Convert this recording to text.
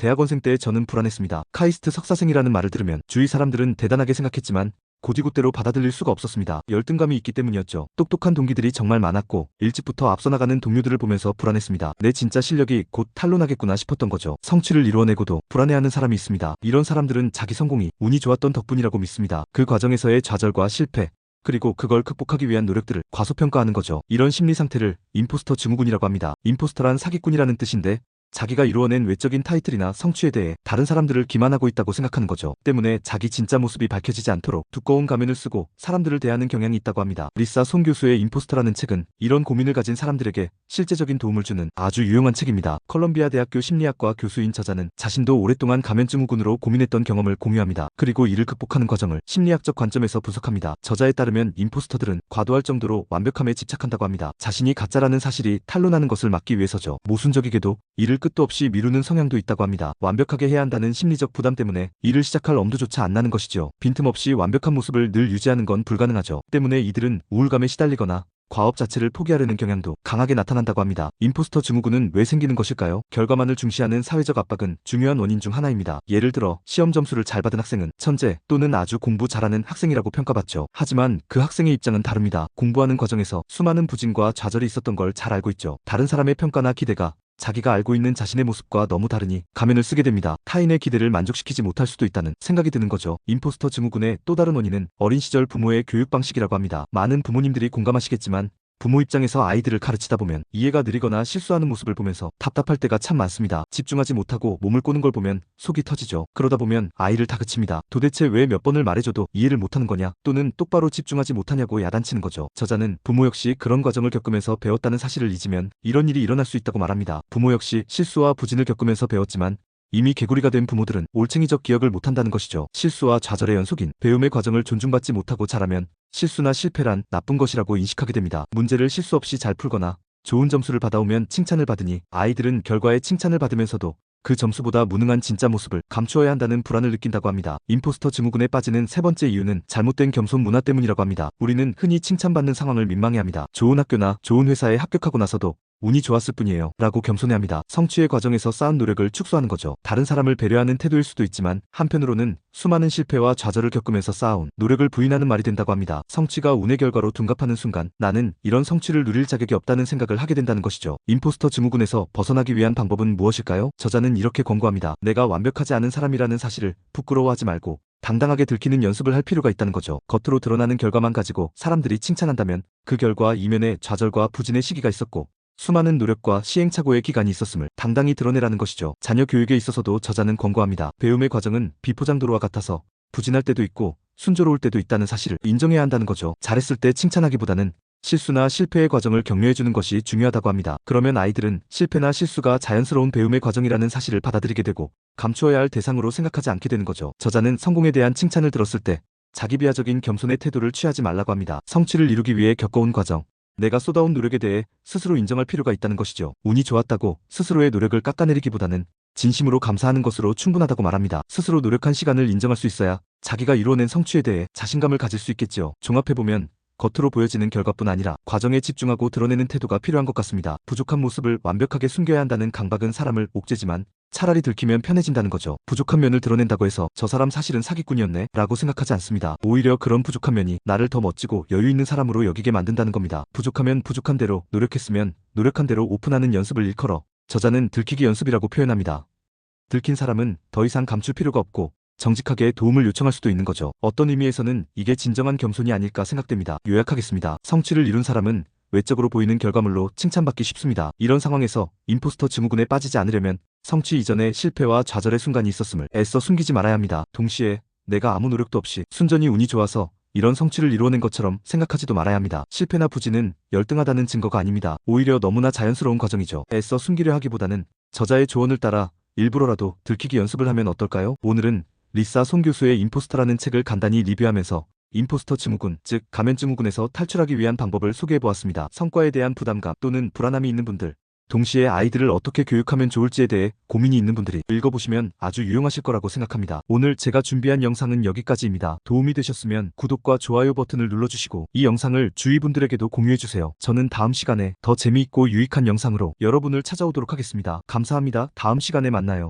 대학원생 때 저는 불안했습니다. 카이스트 석사생이라는 말을 들으면 주위 사람들은 대단하게 생각했지만 고지고대로 받아들일 수가 없었습니다. 열등감이 있기 때문이었죠. 똑똑한 동기들이 정말 많았고 일찍부터 앞서 나가는 동료들을 보면서 불안했습니다. 내 진짜 실력이 곧 탄로나겠구나 싶었던 거죠. 성취를 이루어내고도 불안해하는 사람이 있습니다. 이런 사람들은 자기 성공이 운이 좋았던 덕분이라고 믿습니다. 그 과정에서의 좌절과 실패, 그리고 그걸 극복하기 위한 노력들을 과소평가하는 거죠. 이런 심리 상태를 임포스터 증후군이라고 합니다. 임포스터란 사기꾼이라는 뜻인데 자기가 이루어낸 외적인 타이틀이나 성취에 대해 다른 사람들을 기만하고 있다고 생각하는 거죠. 때문에 자기 진짜 모습이 밝혀지지 않도록 두꺼운 가면을 쓰고 사람들을 대하는 경향이 있다고 합니다. 리사 손 교수의 임포스터라는 책은 이런 고민을 가진 사람들에게 실제적인 도움을 주는 아주 유용한 책입니다. 컬럼비아 대학교 심리학과 교수인 저자는 자신도 오랫동안 가면 증 후군으로 고민했던 경험을 공유합니다. 그리고 이를 극복하는 과정을 심리학적 관점에서 분석합니다. 저자에 따르면 임포스터들은 과도할 정도로 완벽함에 집착한다고 합니다. 자신이 가짜라는 사실이 탄로나는 것을 막기 위해서죠. 모순적이게도 이를 끝도 없이 미루는 성향도 있다고 합니다. 완벽하게 해야 한다는 심리적 부담 때문에 일을 시작할 엄두조차 안 나는 것이죠. 빈틈없이 완벽한 모습을 늘 유지하는 건 불가능하죠. 때문에 이들은 우울감에 시달리거나 과업 자체를 포기하려는 경향도 강하게 나타난다고 합니다. 임포스터 증후군은 왜 생기는 것일까요? 결과만을 중시하는 사회적 압박은 중요한 원인 중 하나입니다. 예를 들어 시험 점수를 잘 받은 학생은 천재 또는 아주 공부 잘하는 학생이라고 평가받죠. 하지만 그 학생의 입장은 다릅니다. 공부하는 과정에서 수많은 부진과 좌절이 있었던 걸 잘 알고 있죠. 다른 사람의 평가나 기대가 자기가 알고 있는 자신의 모습과 너무 다르니 가면을 쓰게 됩니다. 타인의 기대를 만족시키지 못할 수도 있다는 생각이 드는 거죠. 임포스터 증후군의 또 다른 원인은 어린 시절 부모의 교육 방식이라고 합니다. 많은 부모님들이 공감하시겠지만 부모 입장에서 아이들을 가르치다 보면 이해가 느리거나 실수하는 모습을 보면서 답답할 때가 참 많습니다. 집중하지 못하고 몸을 꼬는 걸 보면 속이 터지죠. 그러다 보면 아이를 다그칩니다. 도대체 왜 몇 번을 말해줘도 이해를 못하는 거냐 또는 똑바로 집중하지 못하냐고 야단치는 거죠. 저자는 부모 역시 그런 과정을 겪으면서 배웠다는 사실을 잊으면 이런 일이 일어날 수 있다고 말합니다. 부모 역시 실수와 부진을 겪으면서 배웠지만 이미 개구리가 된 부모들은 올챙이적 기억을 못한다는 것이죠. 실수와 좌절의 연속인 배움의 과정을 존중받지 못하고 자라면 실수나 실패란 나쁜 것이라고 인식하게 됩니다. 문제를 실수 없이 잘 풀거나 좋은 점수를 받아오면 칭찬을 받으니 아이들은 결과에 칭찬을 받으면서도 그 점수보다 무능한 진짜 모습을 감추어야 한다는 불안을 느낀다고 합니다. 임포스터 증후군에 빠지는 세 번째 이유는 잘못된 겸손 문화 때문이라고 합니다. 우리는 흔히 칭찬받는 상황을 민망해합니다. 좋은 학교나 좋은 회사에 합격하고 나서도 운이 좋았을 뿐이에요. 라고 겸손해합니다. 성취의 과정에서 쌓은 노력을 축소하는 거죠. 다른 사람을 배려하는 태도일 수도 있지만 한편으로는 수많은 실패와 좌절을 겪으면서 쌓아온 노력을 부인하는 말이 된다고 합니다. 성취가 운의 결과로 둔갑하는 순간 나는 이런 성취를 누릴 자격이 없다는 생각을 하게 된다는 것이죠. 임포스터 증후군에서 벗어나기 위한 방법은 무엇일까요? 저자는 이렇게 권고합니다. 내가 완벽하지 않은 사람이라는 사실을 부끄러워하지 말고 당당하게 들키는 연습을 할 필요가 있다는 거죠. 겉으로 드러나는 결과만 가지고 사람들이 칭찬한다면 그 결과 이면에 좌절과 부진의 시기가 있었고 수많은 노력과 시행착오의 기간이 있었음을 당당히 드러내라는 것이죠. 자녀 교육에 있어서도 저자는 권고합니다. 배움의 과정은 비포장도로와 같아서 부진할 때도 있고 순조로울 때도 있다는 사실을 인정해야 한다는 거죠. 잘했을 때 칭찬하기보다는 실수나 실패의 과정을 격려해주는 것이 중요하다고 합니다. 그러면 아이들은 실패나 실수가 자연스러운 배움의 과정이라는 사실을 받아들이게 되고 감추어야 할 대상으로 생각하지 않게 되는 거죠. 저자는 성공에 대한 칭찬을 들었을 때 자기 비하적인 겸손의 태도를 취하지 말라고 합니다. 성취를 이루기 위해 겪어온 과정, 내가 쏟아온 노력에 대해 스스로 인정할 필요가 있다는 것이죠. 운이 좋았다고 스스로의 노력을 깎아내리기보다는 진심으로 감사하는 것으로 충분하다고 말합니다. 스스로 노력한 시간을 인정할 수 있어야 자기가 이루어낸 성취에 대해 자신감을 가질 수 있겠지요. 종합해보면 겉으로 보여지는 결과뿐 아니라 과정에 집중하고 드러내는 태도가 필요한 것 같습니다. 부족한 모습을 완벽하게 숨겨야 한다는 강박은 사람을 옥죄지만 차라리 들키면 편해진다는 거죠. 부족한 면을 드러낸다고 해서 저 사람 사실은 사기꾼이었네 라고 생각하지 않습니다. 오히려 그런 부족한 면이 나를 더 멋지고 여유 있는 사람으로 여기게 만든다는 겁니다. 부족하면 부족한 대로 노력했으면 노력한 대로 오픈하는 연습을 일컬어 저자는 들키기 연습이라고 표현합니다. 들킨 사람은 더 이상 감출 필요가 없고 정직하게 도움을 요청할 수도 있는 거죠. 어떤 의미에서는 이게 진정한 겸손이 아닐까 생각됩니다. 요약하겠습니다. 성취를 이룬 사람은 외적으로 보이는 결과물로 칭찬받기 쉽습니다. 이런 상황에서 임포스터 증후군에 빠지지 않으려면 성취 이전에 실패와 좌절의 순간이 있었음을 애써 숨기지 말아야 합니다. 동시에 내가 아무 노력도 없이 순전히 운이 좋아서 이런 성취를 이루어낸 것처럼 생각하지도 말아야 합니다. 실패나 부진은 열등하다는 증거가 아닙니다. 오히려 너무나 자연스러운 과정이죠. 애써 숨기려 하기보다는 저자의 조언을 따라 일부러라도 들키기 연습을 하면 어떨까요? 오늘은 리사 손 교수의 임포스터라는 책을 간단히 리뷰하면서 임포스터 증후군, 즉 가면 증후군에서 탈출하기 위한 방법을 소개해보았습니다. 성과에 대한 부담감 또는 불안함이 있는 분들, 동시에 아이들을 어떻게 교육하면 좋을지에 대해 고민이 있는 분들이 읽어보시면 아주 유용하실 거라고 생각합니다. 오늘 제가 준비한 영상은 여기까지입니다. 도움이 되셨으면 구독과 좋아요 버튼을 눌러주시고 이 영상을 주위 분들에게도 공유해주세요. 저는 다음 시간에 더 재미있고 유익한 영상으로 여러분을 찾아오도록 하겠습니다. 감사합니다. 다음 시간에 만나요.